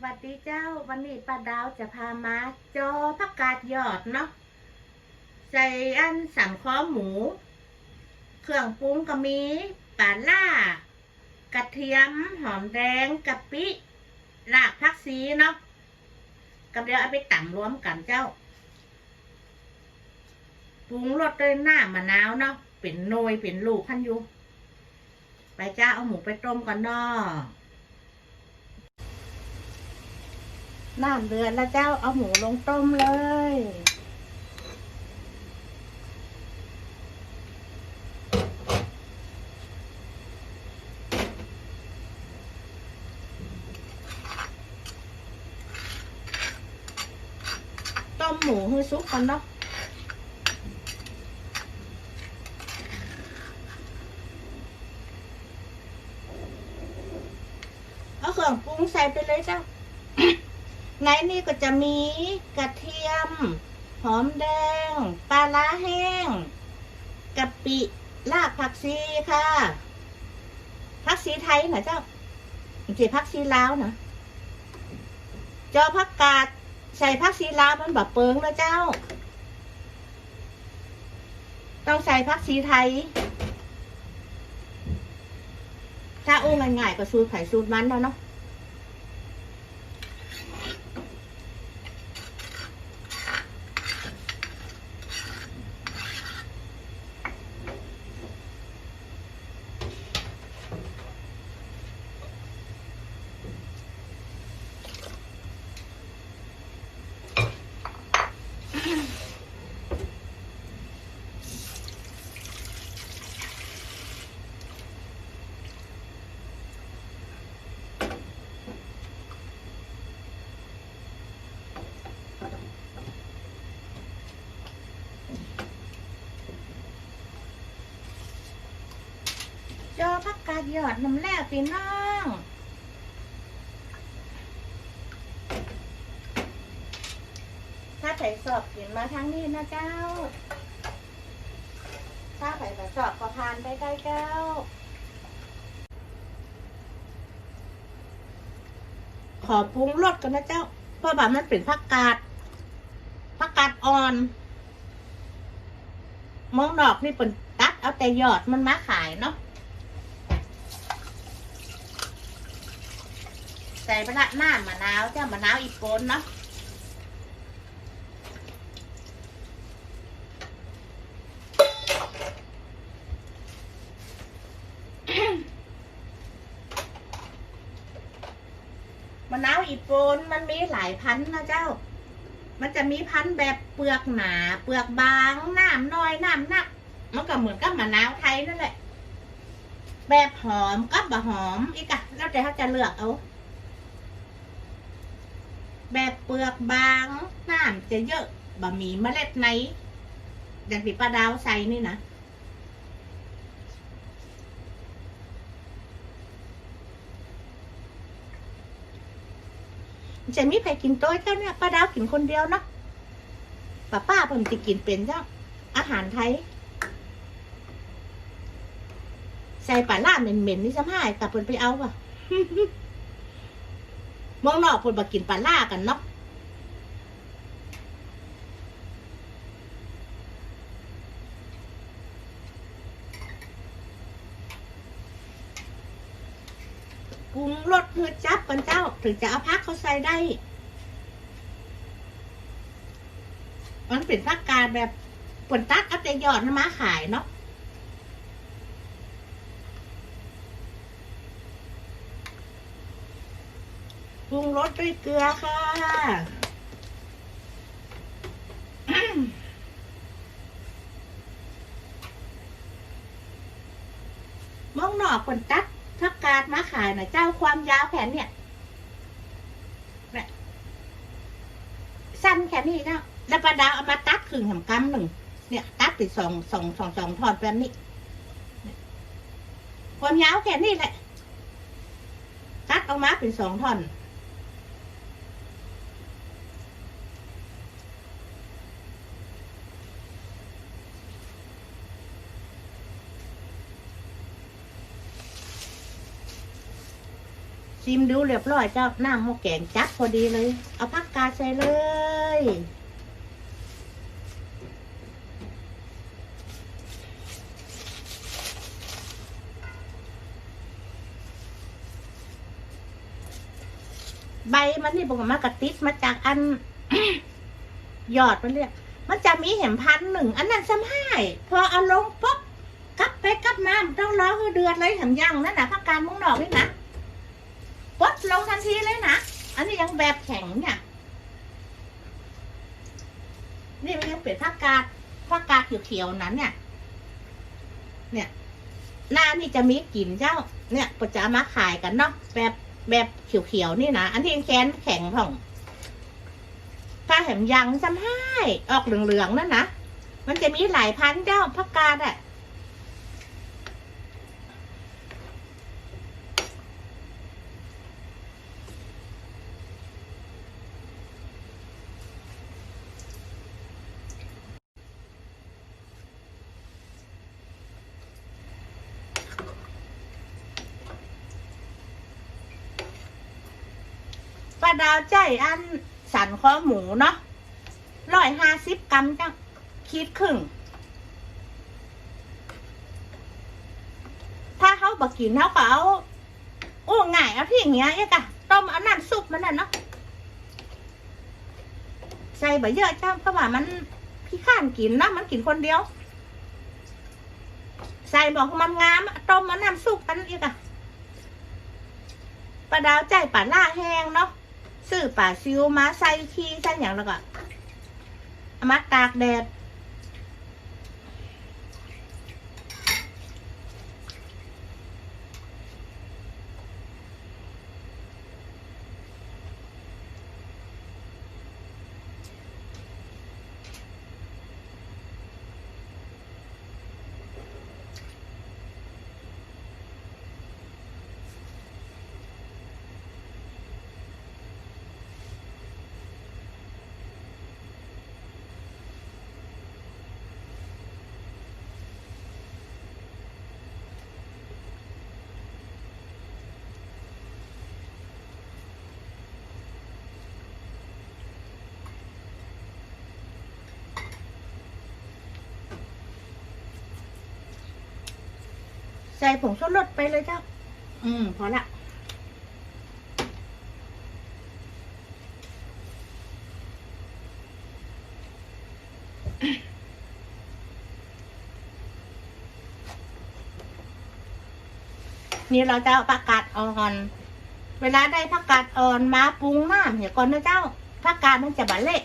สวัสดีเจ้าวันนี้ป้าดาวจะพามาจอผักกาดยอดเนาะใส่อันสันคอหมู เครื่องปรุงก็มีปลาล่ากระเทียมหอมแดงกะปิรากผักชีเนาะกับเดี๋ยวเอาไปตำรวมกันเจ้าปรุงรสด้วยหน้ามะนาวเนาะเป็นโนยเป็นลูกพันอยูไปเจ้าเอาหมูไปต้มก่อนเนาะ น้ำเดือดแล้วเจ้าเอาหมูลงต้มเลยต้มหมูให้สุกก่อนเนาะเอาเครื่องปรุงใส่ไปเลยเจ้า ในนี่ก็จะมีกระเทียม หอมแดง ปลาร้าแห้งกะปิรากผักชีค่ะผักชีไทยนะเจ้าไม่ใช่ผักชีลาวนะจอผักกาดใส่ผักชีลาวมันแบบเปิงนะเจ้า ต้องใส่ผักชีไทย ถ้าอู้ง่ายๆก็สูตรไผ่สูตรมันแล้วเนาะ จอพักกาดหยอดน้ำแล้วพี่น้องถ้าไผ่สอบกินมาทั้งนี้นะเจ้า ถ้าไผ่สอบก็พานได้ได้เจ้าขอปรุงรสกันนะเจ้า เพราะแบบมันเป็นผักกาดผักกาดอ่อน มองนอกนี่เป็นตัดเอาแต่ยอดมันมาขายเนาะ ใส่ปลาหน้ามะนาวเจ้ามะนาวอีกโกนเนาะมะนาวอีโกนมันมีหลายพันธุ์นะเจ้า มันจะมีพันธุ์แบบเปลือกหนา เปลือกบางน้ำน้อยน้ำหนัก มันก็เหมือนกับมะนาวไทยนั่นแหละ แบบหอมกับบะหอมอีกอะแล้วแต่เขาจะเลือกเอา แบบเปลือกบางน้ำจะเยอะบะหมี่เมล็ดในอย่างที่ป้าดาวใส่นี่นะจะมีใครกินโต้ยเจ้าเนี่ยป้าดาวกินคนเดียวเนาะป้าป้าเพิ่มจะกินเป็นเจ้าอาหารไทยใส่ปลาล่าเหม็นๆนี่สำหายกับเพิ่นไปเอาป่ะ เมืองนอกเพิ่นบ่กินปลาล่ากันเนาะปรุงรสเพื่อจับกันเจ้า ถึงจะเอาพักเขาใส่ได้ มันเป็นผักกาดแบบปนตักเอาแต่ยอดมาขายเนาะ ปรุงรสด้วยเกลือค่ะ มองหนอกคนตัดทักกาดมาขายนะเจ้าความยาวแขนเนี่ยสั้นแค่นี้เจ้าแล้วปลาดาวเอามาตัดครึ่งหำกำหนึ่ง เนี่ย ตัดติดสองสองสองสองทอดแบบนี้ ความยาวแค่นี้แหละ ตัดออกมาเป็นสองท่อน ซิมดูเรียบร้อยเจ้าน้ำหม้อแกงจัดพอดีเลย เอาผักกาดใส่เลย ใบมันนี่บอกมากระติดมาจากอันยอดมันเรียกมันจะมีเห็มพันหนึ่งอันนั้นซ้ำให้พอเอาลงปุ๊บกลับไปกลับมาต้องรอคือเดือนเลยแถมยังนั่นนะพักการมึงนอกนี่นะ ปดลงทันทีเลยนะ อันนี้ยังแบบแข็งเนี่ย นี่มันยังเป็นผักกาดผักกาดเขียวๆนั้นเนี่ย เนี่ย หน้านี่จะมีกลิ่นเจ้า เนี่ยก็จะเอามาขายกันเนาะ แบบแบบเขียวๆนี่นะ อันที่ยังแกนแข็งของถ้าแหมยังจำให้ ออกเหลืองๆนั่นนะ มันจะมีหลายพันเจ้าผักกาดอะ ปลาดาวใจอันสันคอหมูเนาะร้อยห้าสิบกรัมจ้ะคิดครึ่ง ถ้าเขาบอกกินเขาก็เอาโอ้ง่ายเอาที่อย่างเงี้ยเอ๊ะกะต้มเอาน้ำซุปมันน่ะเนาะใส่บะเยอะจ้าเพราะว่ามันพี่ข้านกินนะมันกินคนเดียว ใส่บอกมันงามต้มเอาน้ำซุปมันอีกอะปลาดาวใจปลาล่าแห้งเนาะ ซื้อป่าซิวมาใส่ขี้ใส่อย่างแล้วก็เอามาตากแดด ใส่ผงชูรสไปเลยเจ้า อืม พอละ นี่เราจะเอาผักกาดอ่อน เวลาได้ผักกาดอ่อนมาปรุงน้ำเดี๋ยวก่อนนะเจ้าผักกาดมันจะบะเละ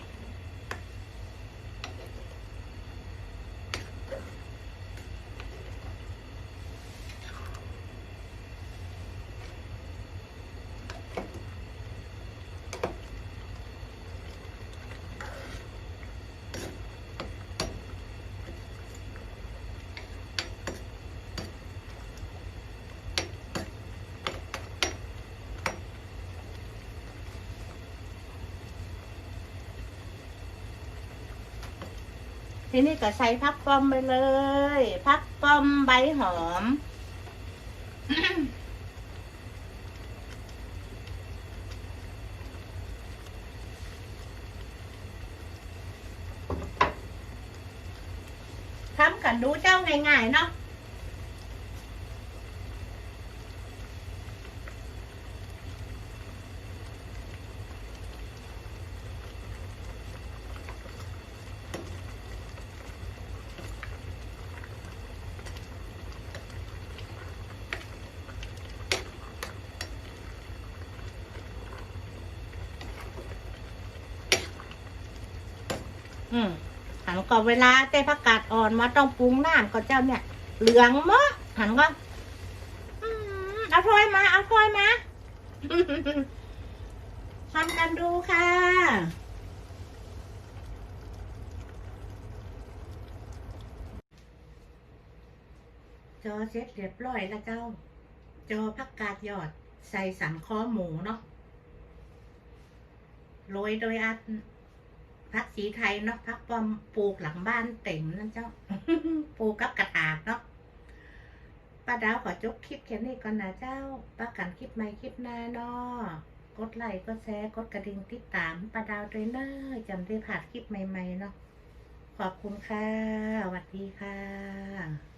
ทีนี้ก็ใส่พักป้อมไปเลย พักป้อมใบหอม ทำกันดูเจ้าง่ายๆเนาะ อืมหันก็เวลาเต้ผักกาดอ่อนมาต้องปรุงน้ำก็เจ้าเนี่ย เหลืองมะหันก็อืมเอาถ้วยมา เอาถ้วยมาทำกันดูค่ะจอเสร็จเรียบร้อยแล้วเจ้า จอผักกาดยอด ใส่สันคอหมูเนาะโรยโดยอัน พักสีไทยเนาะพักปอมปลูกหลังบ้านเต็มนั่นเจ้าปลูกกับกระถางเนาะป้าดาวขอจบคลิปแค่นี้ก่อนนะเจ้าป้ากันคลิปใหม่คลิปหน้าเนาะกดไลค์กดแชร์กดกระดิ่งติดตามป้าดาวเทรนเนอร์จำได้ผ่านคลิปใหม่ๆเนาะขอบคุณค่ะสวัสดีค่ะ